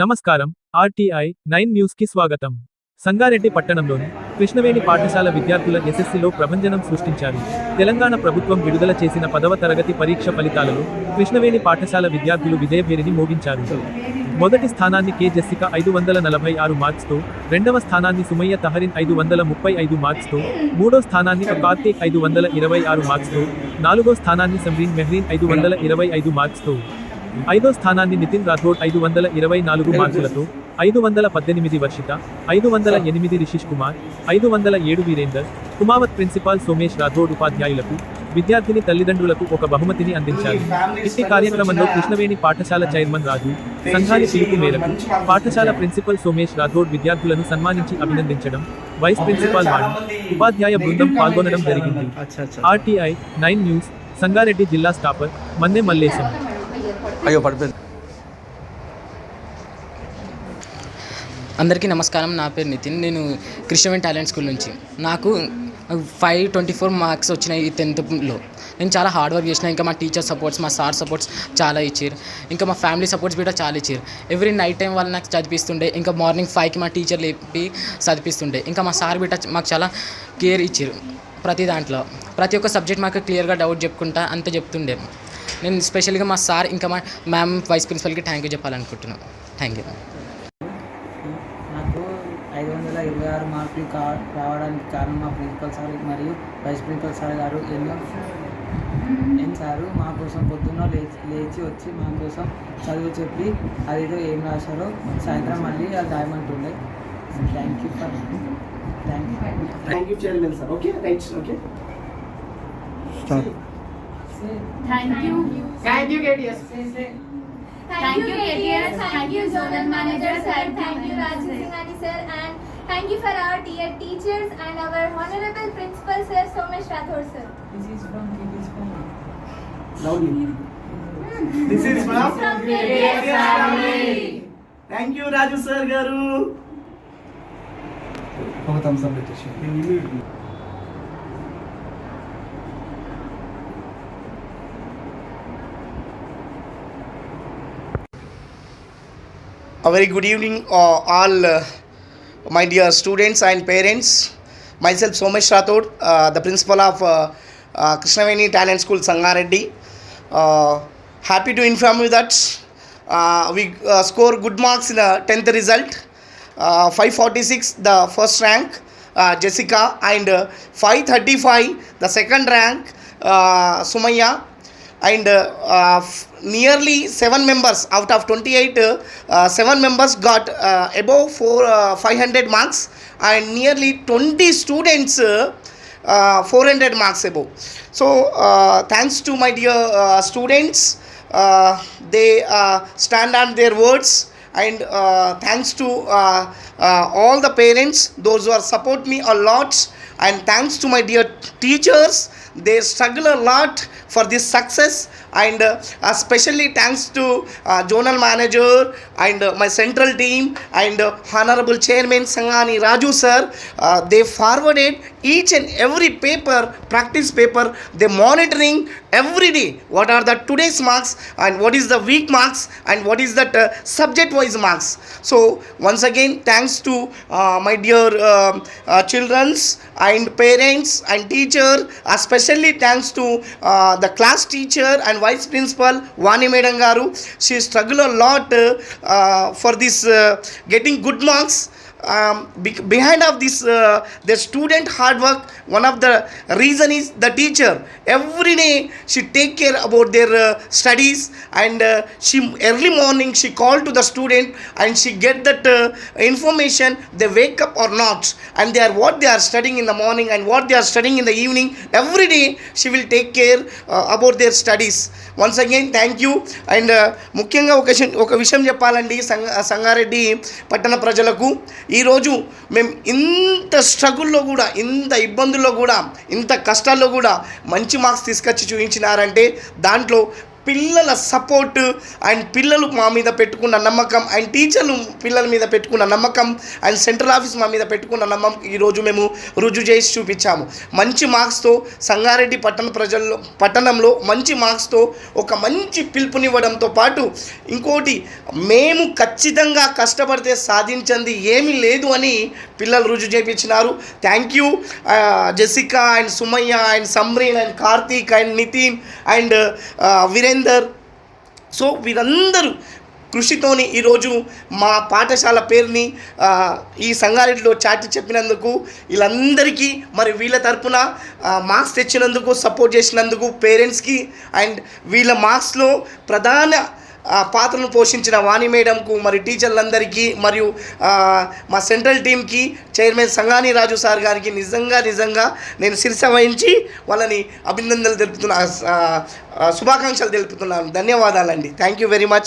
నమస్కారం. RTI nine న్యూస్కి స్వాగతం. సంగారెడ్డి పట్టణంలోని కృష్ణవేణి పాఠశాల విద్యార్థుల ఎస్ఎస్సిలో ప్రభంజనం సృష్టించారు. తెలంగాణ ప్రభుత్వం విడుదల చేసిన పదవ తరగతి పరీక్ష ఫలితాలలో కృష్ణవేణి పాఠశాల విద్యార్థులు విజయభేరిని మోగించారు. మొదటి స్థానాన్ని కె జెస్సిక ఐదు వందల నలభై ఆరు మార్క్స్తో రెండవ స్థానాన్ని సుమయ్య తహరిన్ ఐదు వందల ముప్పై ఐదు మార్క్స్తో మూడో స్థానాన్ని కార్తీక్ ఐదు వందల ఇరవై ఆరు మార్క్స్తో నాలుగో స్థానాన్ని సమ్రీన్ మెహ్రీన్ ఐదు వందల ఇరవై ఐదు మార్క్స్తో. ఐదో స్థానాన్ని నితిన్ రాథోడ్ ఐదు వందల ఇరవై నాలుగు మార్కులతో ఐదు వందల పద్దెనిమిది వర్షిత ఐదు వందల ఎనిమిది రిషిష్ కుమార్ ఐదు వందల ఏడు వీరేందర్ కుమావత్ ప్రిన్సిపాల్ సోమేష్ రాథోడ్ ఉపాధ్యాయులకు విద్యార్థిని తల్లిదండ్రులకు ఒక బహుమతిని అందించారు. ఇంటి కార్యక్రమంలో కృష్ణవేణి పాఠశాల చైర్మన్ రాజు సంఘాలి పిలుపు మేరకు పాఠశాల ప్రిన్సిపల్ సోమేష్ రాథోడ్ విద్యార్థులను సన్మానించి అభినందించడం వైస్ ప్రిన్సిపాల్ వాణి ఉపాధ్యాయ బృందం పాల్గొనడం జరిగింది. ఆర్టీఐ నైన్ న్యూస్ సంగారెడ్డి జిల్లా స్టాపర్ మన్నె మల్లేశం. అయ్యో పడిపోయింది. అందరికీ నమస్కారం. నా పేరు నితిన్. నేను కృష్ణవేణి టాలెంట్ స్కూల్ నుంచి. నాకు ఫైవ్ ట్వంటీ ఫోర్ మార్క్స్ వచ్చినాయి ఈ టెన్త్లో నేను చాలా హార్డ్ వర్క్ చేసిన ఇంకా మా టీచర్ సపోర్ట్స్ మా సార్ సపోర్ట్స్ చాలా ఇచ్చారు. ఇంకా మా ఫ్యామిలీ సపోర్ట్స్ కూడా చాలా ఇచ్చారు. ఎవ్రీ నైట్ టైం వాళ్ళు నాకు చదివిస్తుండే ఇంకా మార్నింగ్ ఫైవ్కి మా టీచర్ లేపి చదివిస్తుండే. ఇంకా మా సార్ బిడ్డ మాకు చాలా కేర్ ఇచ్చారు ప్రతి దాంట్లో. ప్రతి ఒక్క సబ్జెక్ట్ మాకు క్లియర్గా డౌట్ చెప్పుకుంటా అంత చెప్తుండే. నేను స్పెషల్గా మా సార్ ఇంకా మా మ్యామ్ వైస్ ప్రిన్సిపల్కి థ్యాంక్ యూ చెప్పాలనుకుంటున్నాను థ్యాంక్ యూ నాకు ఐదు వందల ఇరవై ఆరు మార్కులు కా రావడానికి కారణం మా ప్రిన్సిపల్ సార్ మరియు వైస్ ప్రిన్సిపల్ సార్ గారు. ఎన్నో ఎన్ సారు మా కోసం పొద్దున్న లేచి లేచి వచ్చి మా కోసం చదువు చెప్పి అదేదో ఏం రాశారో సాయంత్రం మళ్ళీ అది రాయమంటుండే thank you for thank you Thank you, Chairman, sir. Okay, right, okay. Thank you. Thank you, KDS. Thank you, KDS. Thank you, Zonal Manager Sir. Thank you, Raju Singhani Sir. And thank you for our dear teachers and our Honorable Principal Sir Somesh Rathore Sir. This is from KDS. Loudly. Hmm. This is from KDS family. Thank you, Raju Sir Garu. How thumbs up, A very good evening, uh, all uh, my dear students and parents. Myself, Somesh Rathod, uh, the principal of uh, uh, Krishnaveni Talent School, Sangareddy. Uh, happy to inform you that uh, we uh, score good marks in the 10th result. Uh, 546, the first rank, uh, Jessica, and uh, 535, the second rank, uh, Sumaya and uh, uh, nearly seven members out of 28 uh, uh, seven members got above four, uh, 500 marks and nearly 20 students uh, uh, 400 marks above. So thanks to my dear students they stand on their words and uh, thanks to uh, uh, all the parents those who are support me a lot and thanks to my dear teachers they struggle a lot for this success. And uh, especially thanks to uh, manager and uh, my central team and uh, honorable chairman sangani raju sir uh, they forwarded each and every paper practice paper they monitoring every day what are the today's marks and what is the week marks and what is the uh, subject wise marks. So once again thanks to uh, my dear um uh, children's and parents and teacher especially thanks to uh, the class teacher and vice principal vani madam garu she struggled a lot uh, uh, for this uh, getting good marks um, be- behind of this uh, the student hard work one of the reason is the teacher every day she take care about their uh, studies and uh, she early morning she call to the student and she get that uh, information they wake up or not and they are what they are studying in the morning and what they are studying in the evening every day she will take care uh, about their studies once again thank you and ముఖ్యంగా ఒక విషయం ఒక విషయం చెప్పాలండి సంగారెడ్డి పట్టణ ప్రజలకు ఈరోజు మేము ఇంత స్ట్రగుల్లో కూడా ఇంత ఇబ్బందుల్లో కూడా ఇంత కష్టాల్లో కూడా మంచి మార్క్స్ తీసుకొచ్చి చూపించినారంటే దాంట్లో పిల్లల సపోర్ట్ అండ్ పిల్లలు మా మీద పెట్టుకున్న నమ్మకం అండ్ టీచర్లు పిల్లల మీద పెట్టుకున్న నమ్మకం అండ్ సెంట్రల్ ఆఫీస్ మా మీద పెట్టుకున్న నమ్మకం ఈరోజు మేము రుజువు చేసి చూపించాము. మంచి మార్క్స్తో సంగారెడ్డి పట్టణ ప్రజల్లో పట్టణంలో మంచి మార్క్స్తో ఒక మంచి పిలుపునివ్వడంతో పాటు ఇంకోటి మేము ఖచ్చితంగా కష్టపడితే సాధించింది ఏమీ లేదు అని పిల్లలు రుజువు చేయించినారు thank you Jessica and Sumayya and Samreen and Karthik and Nitin and Virender so వీరందరూ కృషితోని ఈరోజు మా పాఠశాల పేరుని ఈ సంగారెడ్డిలో చాటి చెప్పినందుకు వీళ్ళందరికీ మరి వీళ్ళ తరపున మార్క్స్ తెచ్చినందుకు సపోర్ట్ చేసినందుకు పేరెంట్స్కి అండ్ వీళ్ళ మార్క్స్లో ప్రధాన పాత్రను పోషించిన వాణి మేడంకు మరి టీచర్లందరికీ మరియు మా సెంట్రల్ టీంకి చైర్మన్ సంగాని రాజు సార్ గారికి నిజంగా నిజంగా నేను శిరస వహించి వాళ్ళని అభినందనలు తెలుపుతున్నా శుభాకాంక్షలు తెలుపుతున్నాను. ధన్యవాదాలండి. Thank you very much